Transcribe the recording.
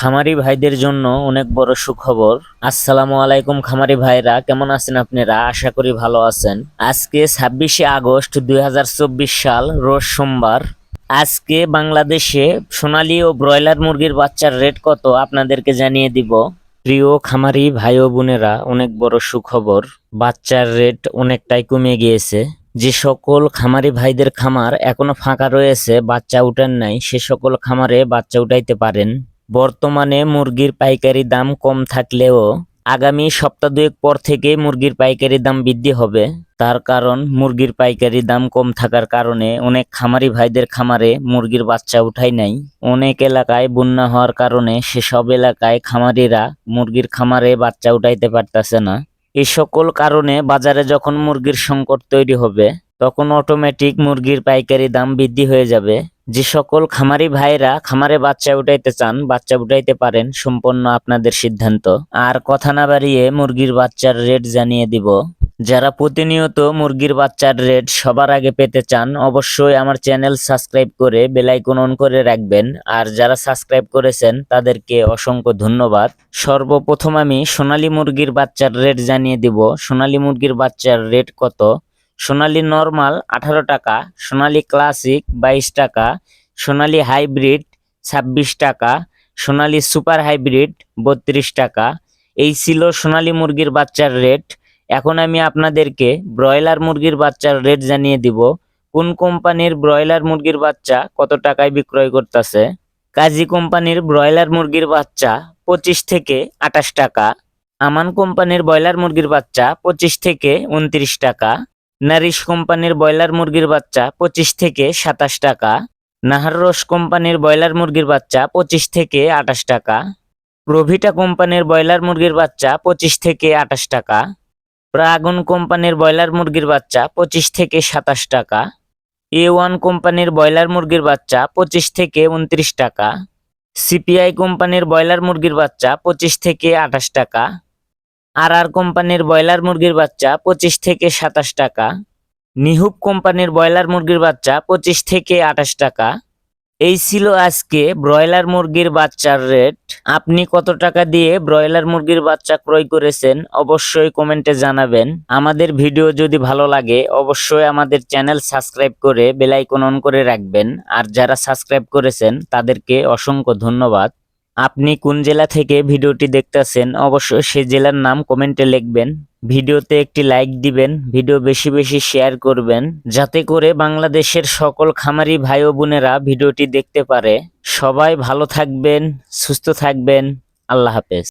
খামারি ভাইদের জন্য অনেক বড় সুখবর। আসসালামু আলাইকুম খামারি ভাইরা, কেমন আছেন আপনারা? আশা করি ভালো আছেন। আজকে ছাব্বিশে আগস্ট দুই হাজার চব্বিশ সাল, রোজ সোমবার। আজকে বাংলাদেশে সোনালি ও ব্রয়লার মুরগির বাচ্চার রেট কত আপনাদেরকে জানিয়ে দিব। প্রিয় খামারি ভাই ও বোনেরা, অনেক বড় সুখবর। বাচ্চার রেট অনেকটাই কমে গিয়েছে। যে সকল খামারি ভাইদের খামার এখনও ফাঁকা রয়েছে, বাচ্চা উঠান নাই, সে সকল খামারে বাচ্চা উঠাইতে পারেন। বর্তমানে মুরগির পাইকারি দাম কম থাকলেও আগামী সপ্তাহ দুয়েক পর থেকে মুরগির পাইকারি দাম বৃদ্ধি হবে। তার কারণ মুরগির পাইকারি দাম কম থাকার কারণে অনেক খামারি ভাইদের খামারে মুরগির বাচ্চা উঠাই নাই। অনেক এলাকায় বন্যা হওয়ার কারণে সেসব এলাকায় খামারিরা মুরগির খামারে বাচ্চা উঠাইতে পারতেছে না। এই সকল কারণে বাজারে যখন মুরগির সংকট তৈরি হবে তখন অটোমেটিক মুরগির পাইকারি দাম বৃদ্ধি হয়ে যাবে। যে সকল খামারি ভাইরা খামারে বাচ্চা উঠাইতে চান, বাচ্চা উঠাইতে পারেন সম্পূর্ণ আপনাদের সিদ্ধান্ত। আর কথা না বাড়িয়ে মুরগির বাচ্চার রেট জানিয়ে দিব। যারা প্রতিনিয়ত মুরগির বাচ্চার রেট সবার আগে পেতে চান, অবশ্যই আমার চ্যানেল সাবস্ক্রাইব করে বেলাইকন অন করে রাখবেন। আর যারা সাবস্ক্রাইব করেছেন, তাদেরকে অসংখ্য ধন্যবাদ। সর্বপ্রথম আমি সোনালী মুরগির বাচ্চার রেট জানিয়ে দিব। সোনালী মুরগির বাচ্চার রেট কত? সোনালী নর্মাল আঠারো টাকা, সোনালী ক্লাসিক বাইশ টাকা, সোনালী হাইব্রিড ছাব্বিশ টাকা, সোনালী সুপার হাইব্রিড বত্রিশ টাকা। এই ছিল সোনালী মুরগির বাচ্চার রেট। এখন আমি আপনাদেরকে ব্রয়লার মুরগির বাচ্চার রেট জানিয়ে দিব। কোন কোম্পানির ব্রয়লার মুরগির বাচ্চা কত টাকায় বিক্রয় করতেছে? কাজী কোম্পানির ব্রয়লার মুরগির বাচ্চা পঁচিশ থেকে আঠাশ টাকা। আমান কোম্পানির ব্রয়লার মুরগির বাচ্চা পঁচিশ থেকে উনত্রিশ টাকা। নারিশ কোম্পানির ব্রয়লার মুরগির বাচ্চা পঁচিশ থেকে সাতাশ টাকা। নাহাররস কোম্পানির ব্রয়লার মুরগির বাচ্চা পঁচিশ থেকে আঠাশ টাকা। প্রভিটা কোম্পানির ব্রয়লার মুরগির বাচ্চা পঁচিশ থেকে আঠাশ টাকা। প্রাগুন কোম্পানির ব্রয়লার মুরগির বাচ্চা পঁচিশ থেকে সাতাশ টাকা। এ ওয়ান কোম্পানির ব্রয়লার মুরগির বাচ্চা পঁচিশ থেকে উনত্রিশ টাকা। সিপিআই কোম্পানির ব্রয়লার মুরগির বাচ্চা পঁচিশ থেকে আঠাশ টাকা। আর আর কোম্পানির ব্রয়লার মুরগির বাচ্চা পঁচিশ থেকে সাতাশ টাকা। নিহুপ কোম্পানির ব্রয়লার মুরগির বাচ্চা পঁচিশ থেকে আঠাশ টাকা। এই ছিল আজকে ব্রয়লার মুরগির বাচ্চার রেট। আপনি কত টাকা দিয়ে ব্রয়লার মুরগির বাচ্চা ক্রয় করেছেন অবশ্যই কমেন্টে জানাবেন। আমাদের ভিডিও যদি ভালো লাগে অবশ্যই আমাদের চ্যানেল সাবস্ক্রাইব করে বেল আইকন অন করে রাখবেন। আর যারা সাবস্ক্রাইব করেছেন তাদেরকে অসংখ্য ধন্যবাদ। আপনি কোন জেলা থেকে ভিডিওটি দেখতেছেন, অবশ্যই সেই জেলার নাম কমেন্টে লিখবেন। ভিডিওতে একটি লাইক দিবেন, ভিডিও বেশি বেশি শেয়ার করবেন, যাতে করে বাংলাদেশের সকল খামারি ভাই ও বোনেরা ভিডিওটি দেখতে পারে। সবাই ভালো থাকবেন, সুস্থ থাকবেন, আল্লাহ হাফেজ।